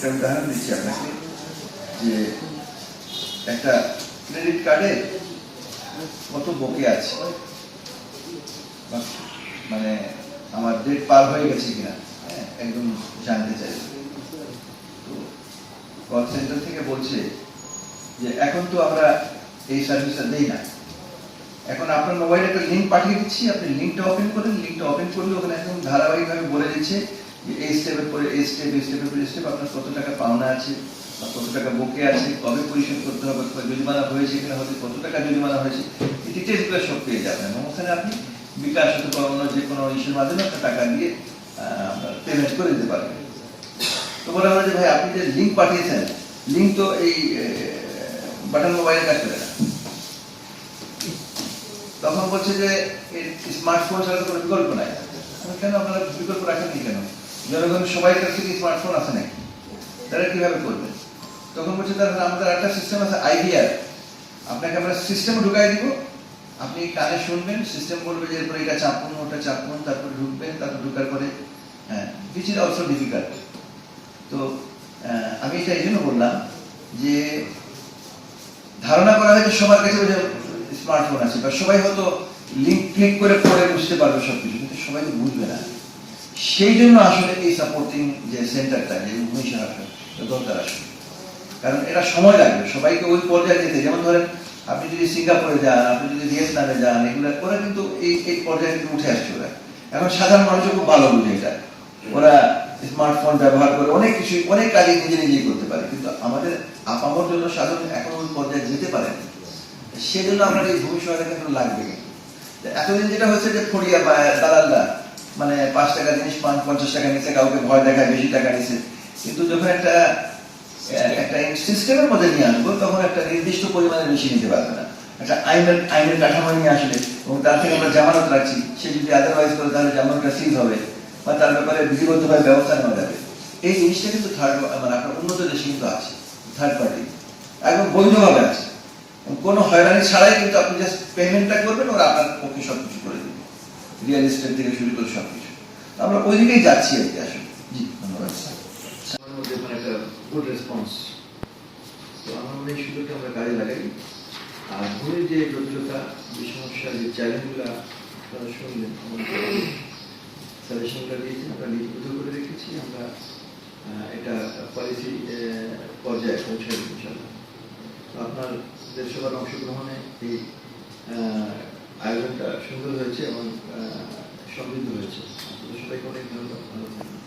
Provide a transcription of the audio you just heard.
একটা উদাহরণ দিচ্ছি আপনাকে যে একটা ক্রেডিট কার্ডে কত বকে আছে? মানে আমার ডেট পার হয়ে গেছে কিনা হ্যাঁ, একদম জানতে চাই। তো কল সেন্টার থেকে বলছে যে এখন তো আমরা এই সার্ভিসটা দেই না। এখন আপনার মোবাইলে একটা লিঙ্ক পাঠিয়ে দিচ্ছি আপনি লিঙ্কটা ওপেন করেন লিঙ্কটা ওপেন করলে ওখানে একদম ধারাবাহিকভাবে বলে দিচ্ছে এই স্টেপের পরে, এই স্টেপ এই স্টেপের পরে স্টেপ আপনার কত টাকা পাওনা আছে বা কত টাকা বকে আছে, কবে পরিশোধ করতে হবে জরিমানা হয়েছে কিনা হয়তো কত টাকা জরিমানা হয়েছে এই ডিটেলসগুলো সব পেয়ে যাবেন। এবং ওখানে আপনি বিকাশ অথবা অন্য যে কোনো ইস্যুর মাধ্যমে একটা টাকা দিয়ে পেমেন্ট করে দিতে পারবেন। তো বলা হলো যে ভাই, আপনি যে লিঙ্ক পাঠিয়েছেন লিঙ্ক তো এই বাটন মোবাইলে কাজ করে না। তখন বলছে যে স্মার্টফোন ছাড়া কোনো বিকল্প নাই। কেন আপনারা বিকল্প রাখেননি কেন? জনগণ সবাই কাছ থেকে স্মার্টফোন আছে নাকি? তারা কীভাবে করবে? তখন বলছে তাহলে আমাদের একটা সিস্টেম আছে আইডিয়ার আপনাকে আমরা সিস্টেম ঢুকাই দিব। আপনি কানে শুনবেন সিস্টেম বলবে যে এরপরে এটা চাপুন, ওটা চাপুন, তারপরে ঢুকবেন, তারপর ঢুকার পরে হ্যাঁ উইচ ইজ অলসো ডিফিকাল্ট তো আমি এটা এই জন্য বললাম যে ধারণা করা হয় যে সবার কাছে স্মার্টফোন আছে, বা সবাই হয়তো লিঙ্ক ক্লিক করে পড়ে বুঝতে পারবে সবকিছু, কিন্তু সবাই বুঝবে না। সেই জন্য আসলে এই সাপোর্টিং যে সেন্টারটা যে উনিশ হাজার দরকার আসলে। কারণ এটা সময় লাগবে। সবাইকে ওই পর্যায়ে যেতে। যেমন ধরেন, আপনি যদি সিঙ্গাপুরে যান, আপনি যদি ভিয়েতনামে যান, এগুলো ওরা কিন্তু এই এই পর্যায়ে কিন্তু উঠে আসছে ওরা। এখন সাধারণ মানুষও খুব ভালো বুঝে এটা। ওরা স্মার্টফোন ব্যবহার করে অনেক কিছু, অনেক কাজে নিজে নিজেই করতে পারে। কিন্তু আমাদের আপামর জন্য সাধারণ এখন ওই পর্যায়ে যেতে পারে সেজন্য আমাদের এই ভূমি সহায়তা কিন্তু লাগবে এতদিন যেটা হচ্ছে যে ফড়িয়া বা দালালরা মানে পাঁচ টাকা জিনিস পান পঞ্চাশ টাকা নিচ্ছে কাউকে ভয় দেখায় বেশি টাকা নিচ্ছে কিন্তু যখন একটা একটা সিস্টেমের মধ্যে নিয়ে আসব তখন একটা নির্দিষ্ট পরিমাণে বেশি নিতে পারবে না। একটা আইনের আইনের কাঠামো নিয়ে আসলে এবং তার থেকে আমরা জামানত রাখছি সে যদি আদারওয়াইজ করে তাহলে জামানতটা সিজ হবে বা তার ব্যাপারে বিধিবদ্ধভাবে ব্যবস্থা নেওয়া যাবে। এই জিনিসটা কিন্তু থার্ড মানে আপনার উন্নত দেশে কিন্তু আছে থার্ড পার্টি একদম বৈধভাবে আছে। কোনো হয়রানি ছাড়াই কিন্তু আপনি জাস্ট পেমেন্টটা করবেন ওরা আপনার পক্ষে সব কিছু করে রিয়েল এস্টেট থেকে শুরু করে সব কিছু আমরা ওই দিকেই যাচ্ছি আর কি আসলে। জি ধন্যবাদ একটা গুড রেসপন্স তো আমার মনে হয় আমরা কাজে লাগাই। আর ভূমির যে জটিলতা যে সমস্যা যে চ্যালেঞ্জগুলো আপনারা শুনলেন সাজেশনটা দিয়েছি আমরা লিপিবদ্ধ করে রেখেছি। আমরা এটা পলিসি পর্যায়ে পৌঁছাই ইনশাল্লাহ তো আপনাদের সবার অংশগ্রহণে এই আহ, আয়োজনটা সুন্দর হয়েছে এবং সমৃদ্ধ হয়েছে সেটাই অনেক ধন্যবাদ।